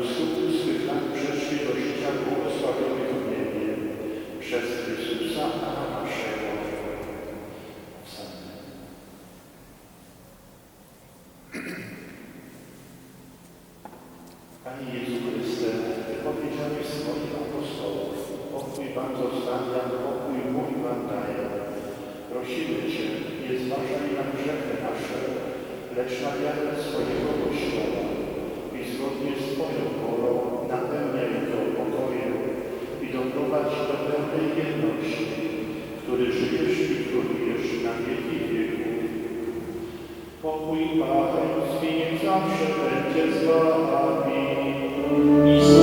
skutku swych lat przeszli do życia błogosławionego w niebie przez Chrystusa Pana naszego. Pokój Panem Święć zawsze będzie z Wami.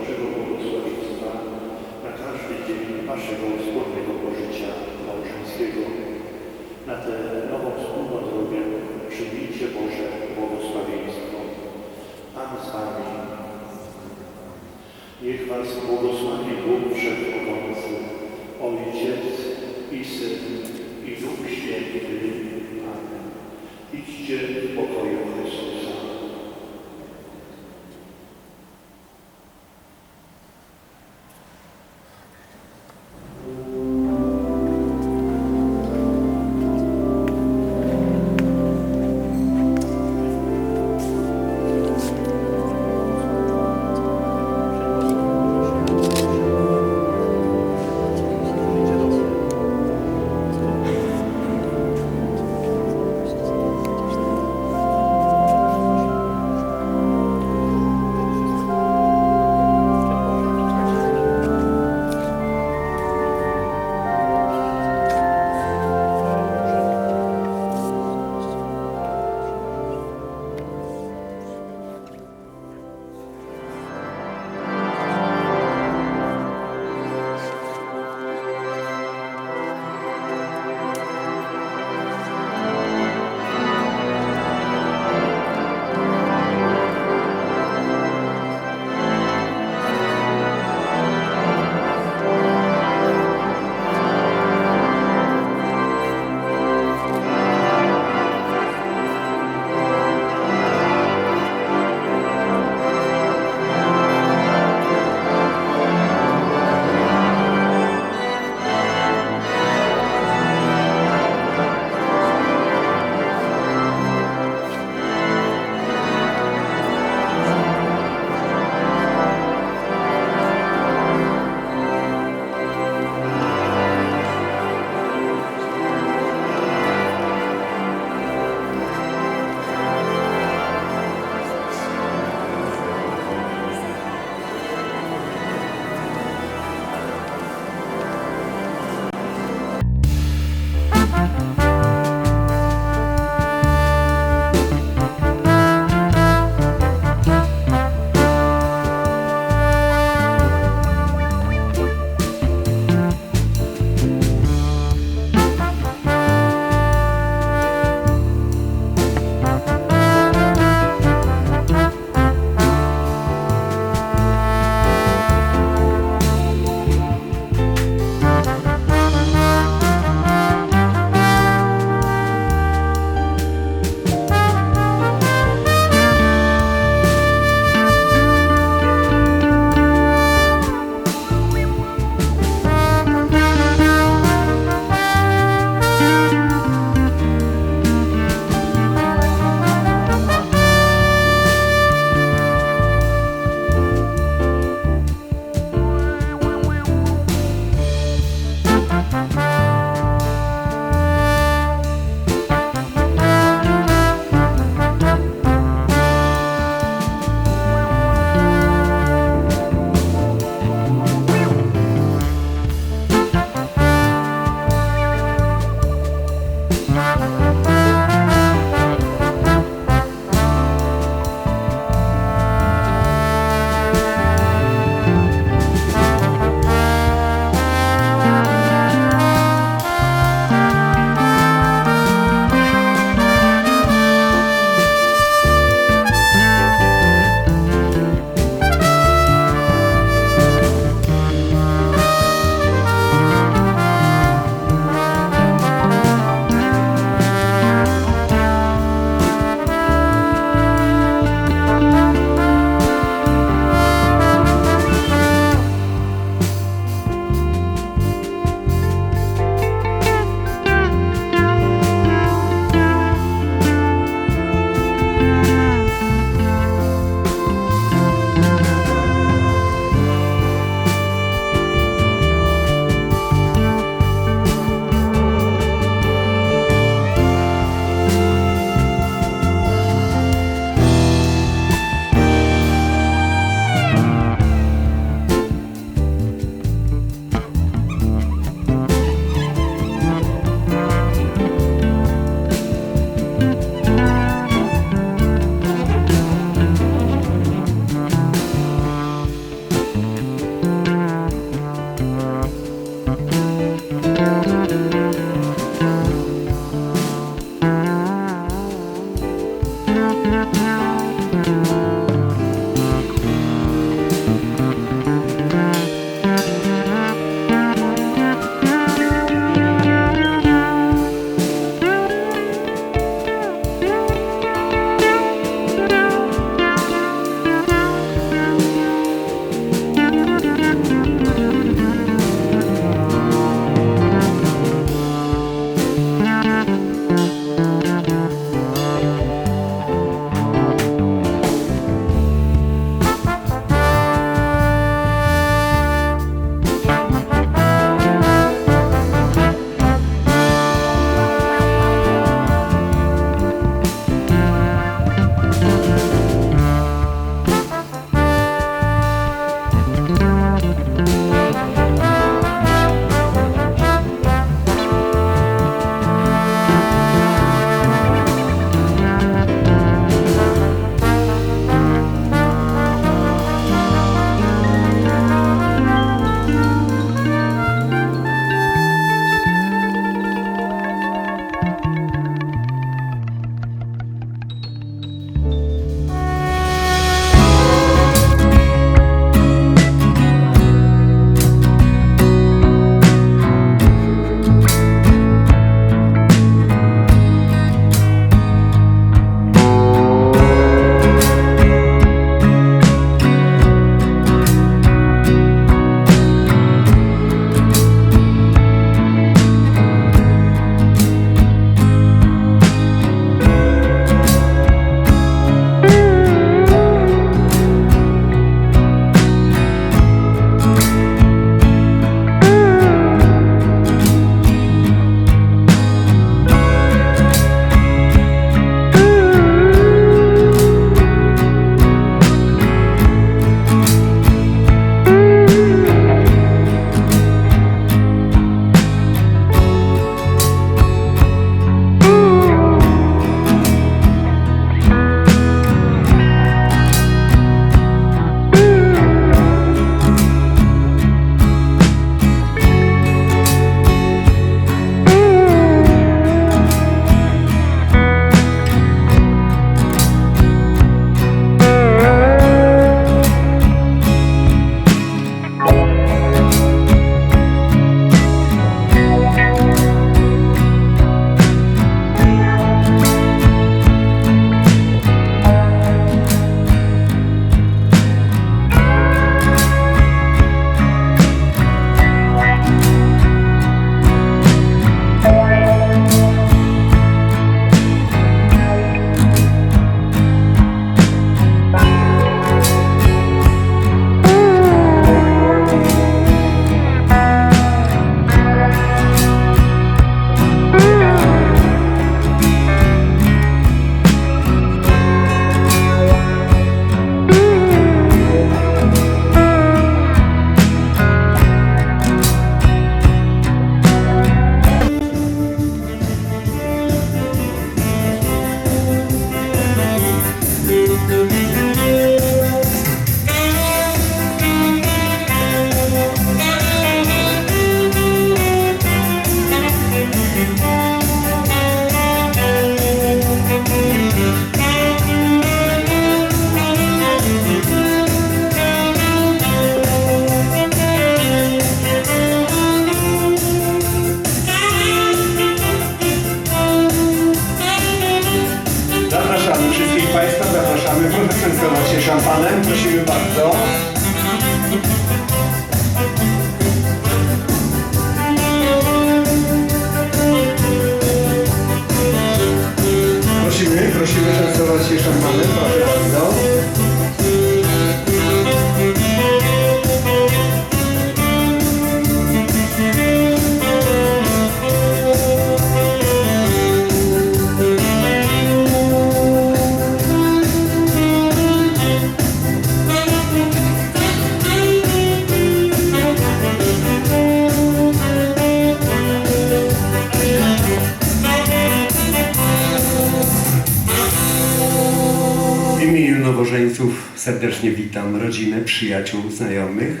Serdecznie witam rodzinę, przyjaciół, znajomych.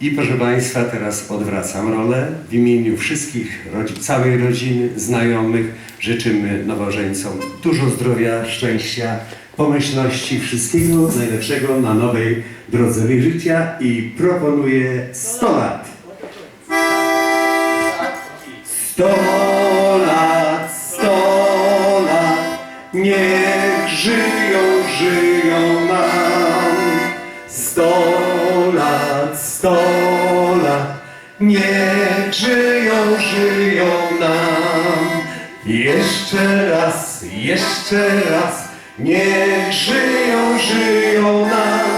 I proszę Państwa, teraz odwracam rolę. W imieniu wszystkich, całej rodziny, znajomych życzymy nowożeńcom dużo zdrowia, szczęścia, pomyślności, wszystkiego najlepszego na nowej drodze życia i proponuję 100 lat. 100 lat, 100 lat, niech żyją, niech żyją, żyją nam. Jeszcze raz, jeszcze raz, niech żyją, żyją nam.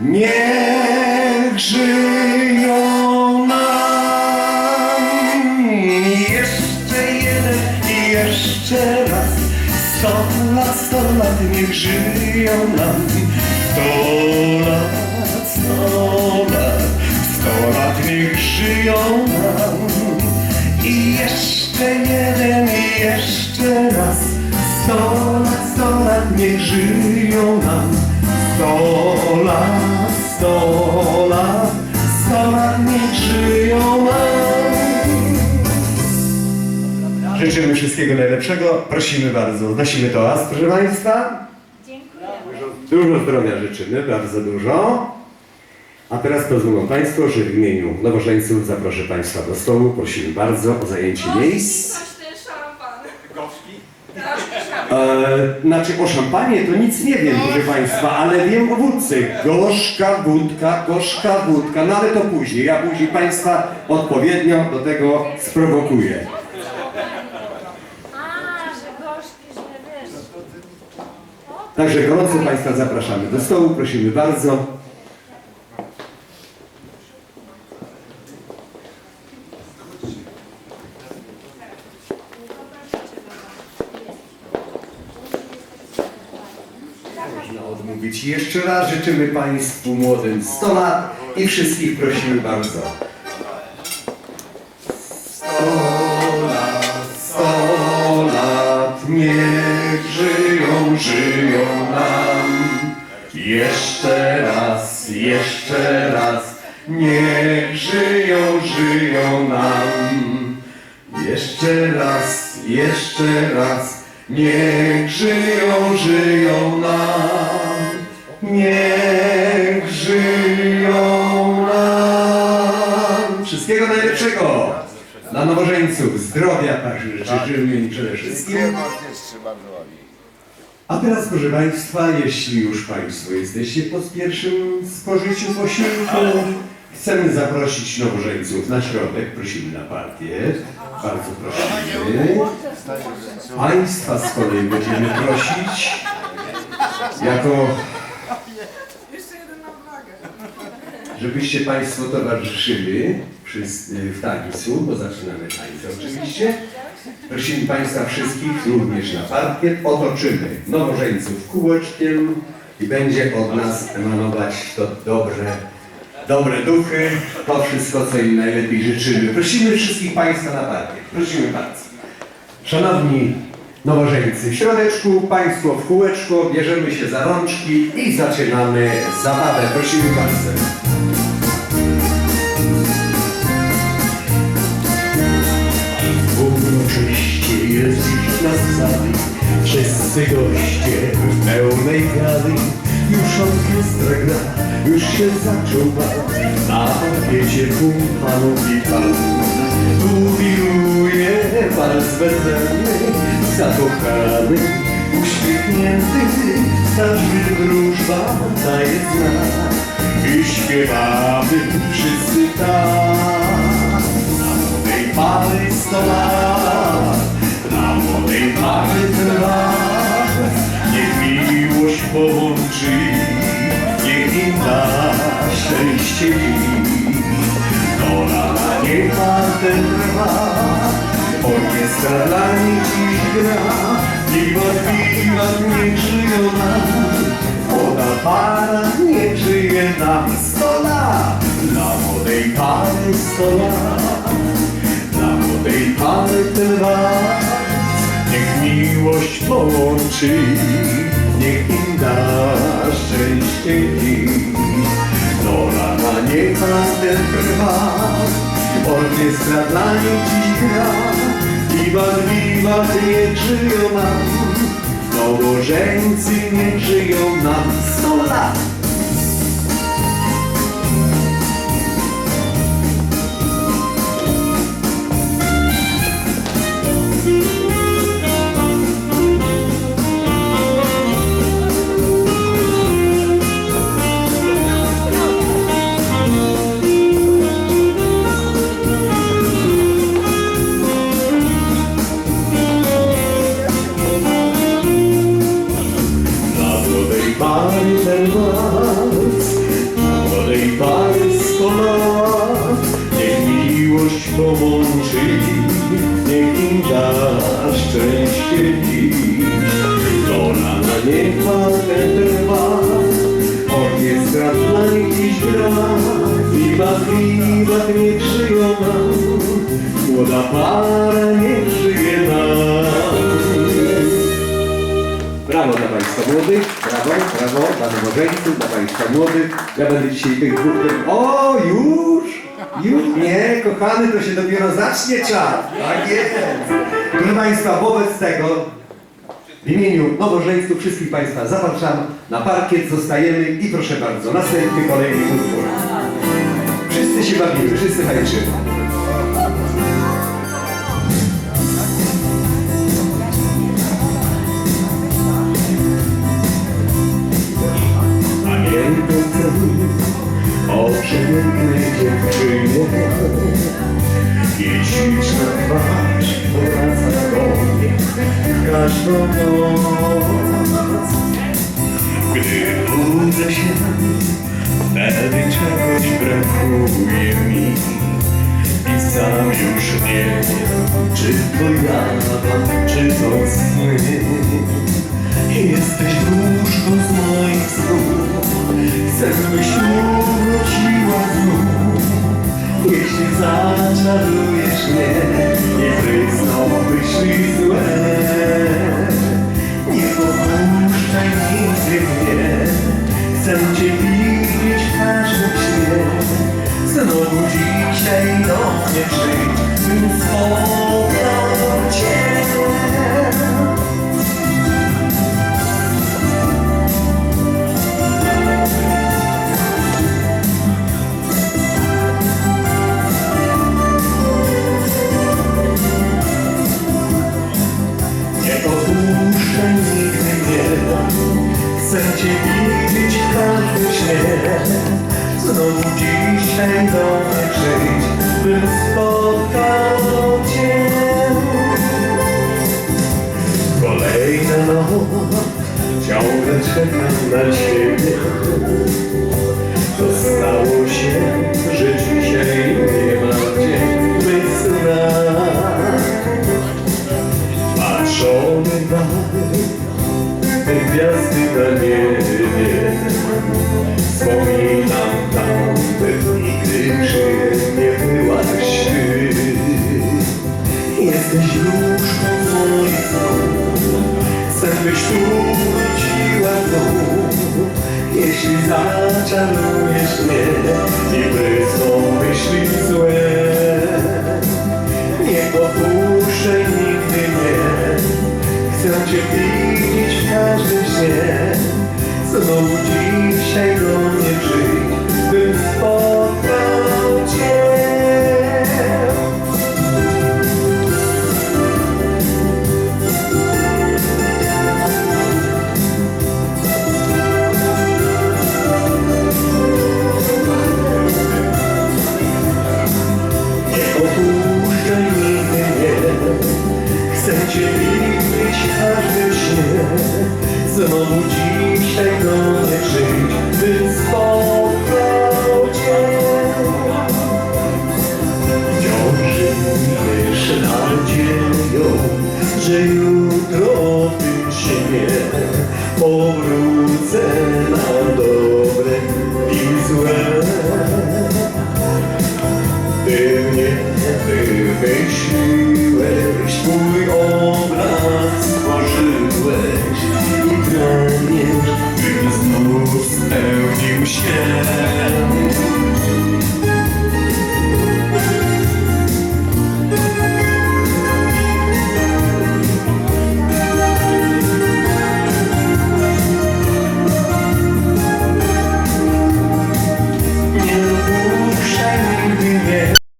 Niech żyją nam. Jeszcze jeden i jeszcze raz. Sto lat, sto lat, niech żyją nam. Sto niech żyją nam. I jeszcze jeden i jeszcze raz. Sto lat, sto lat, niech żyją nam. Sto lat, sto lat, sto lat, niech żyją nam. Życzymy wszystkiego najlepszego. Prosimy bardzo. Znosimy toast, proszę Państwa. Dziękuję. Dużo, dużo zdrowia życzymy, bardzo dużo. A teraz pozwolą Państwo, że w imieniu nowożeńców zaproszę Państwa do stołu. Prosimy bardzo o zajęcie miejsc. Tak. E, znaczy o szampanie to nic nie wiem, proszę Państwa, ale wiem o wódce. Gorzka wódka, gorzka wódka, no ale to później. Ja później Państwa odpowiednio do tego sprowokuję. A, że gorzki, że wiesz. Także gorąco Państwa zapraszamy do stołu, prosimy bardzo. Jeszcze raz. Życzymy Państwu młodym 100 lat i wszystkich prosimy bardzo. 100 lat, 100 lat, niech żyją, żyją nam. Jeszcze raz, jeszcze raz, niech żyją, żyją nam. Jeszcze raz, jeszcze raz, niech żyją, żyją nam. Niech żyją nam. Wszystkiego najlepszego dla nowożeńców, zdrowia także życzymy im przede wszystkim. A teraz, proszę Państwa, jeśli już Państwo jesteście po pierwszym spożyciu posiłku, chcemy zaprosić nowożeńców na środek. Prosimy na partię. Bardzo prosimy. Państwa z kolei będziemy prosić jako żebyście Państwo towarzyszyli w tańcu, bo zaczynamy tańce oczywiście. Prosimy Państwa wszystkich również na parkiet. Otoczymy nowożeńców kółeczkiem i będzie od nas emanować to dobre, dobre duchy, to wszystko, co im najlepiej życzymy. Prosimy wszystkich Państwa na parkiet. Prosimy bardzo. Szanowni nowożeńcy, w środeczku, Państwo w kółeczko, bierzemy się za rączki i zaczynamy zabawę. Prosimy bardzo. Jest na sali Wszyscy goście w pełnej gali. Już orkiestra gra, już się zaczął bal Na parkiecie pół panów i panów. Tu wiruje wals weselny Zakochany, uśmiechnięty. Każdy wróżba daje znak. I śpiewamy wszyscy tak Na młodej pary sto młodej pary trwa Niech miłość połączy Niech im da szczęście dziś Dola na nieparte trwa Orkiestra dla nich dziś gra. Wiwat, wiwat, niech żyją nam para niech żyje nam. Sto lat Dla młodej pary sto lat młodej pary ten raz Niech miłość połączy niech im da szczęście dziś. Do rana niech ten trwa, orkiestra dla nich dziś gra. Wiwat, wiwat, niech żyją nam, nowożeńcy niech żyją nam walkę trwa, orkiestra dla nich dziś gra. Wiwat, wiwat, niech żyją nam, młoda para niech żyje nam. Brawo dla Państwa młodych, brawo, brawo dla nowożeńców, dla Państwa młodych. Ja będę dzisiaj tych dwóch... O, już! Już? Nie, kochany, to się dopiero zacznie czas. Tak jest. Proszę Państwa, wobec tego w imieniu nowożeńców wszystkich Państwa zapraszam na parkiet, zostajemy i proszę bardzo, następny kolejny utwór. Wszyscy się bawimy, wszyscy tańczymy. Oh. Lord. наши Take these houses in.